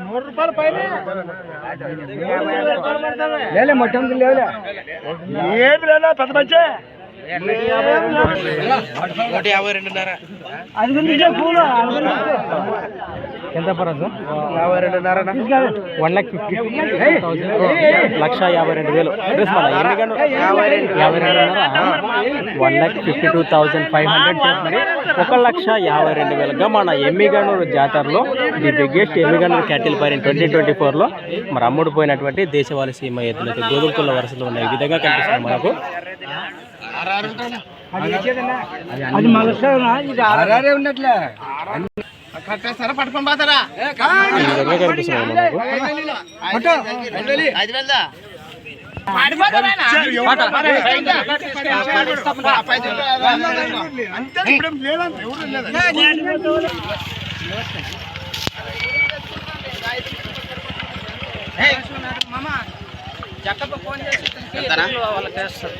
నూరు రూపాయలు పైన లేలే మొత్తం లేవులే. ఏమి లేదా పెద్ద మంచి నూట యాభై రెండున్నర. అది పూలు ఎంత పడదు యాభై రెండున్నర వన్ లాక్ ఫిఫ్టీ లక్ష యాభై రెండు వేలు. యాభై రెండు. యాభై రెండున్నర one lakh fifty two thousand five hundred చేస్తుంది ఒక లక్ష యాభై రెండు వేలుగా మన ఎమ్మిగనూరు జాతరలో ది బిగ్గెస్ట్ ఎమ్మిగనూరు క్యాటిల్ పైన ట్వంటీ ట్వంటీ ఫోర్లో మరి అమ్ముడు పోయినటువంటి దేశవాళీ సీమ ఎద్దులైతే గోధుమకుల వరుసలో ఉన్నాయి. ఈ విధంగా కనిపిస్తుంది మనకు. అది మళ్ళీ ఉన్నట్లే. కట్టేస్తారా పట్టుకొని పోతారా ఐదు వేలదా అంతే ఇప్పుడు లేదంటే ఎవరు లేదు ఎంతనా లక్ష-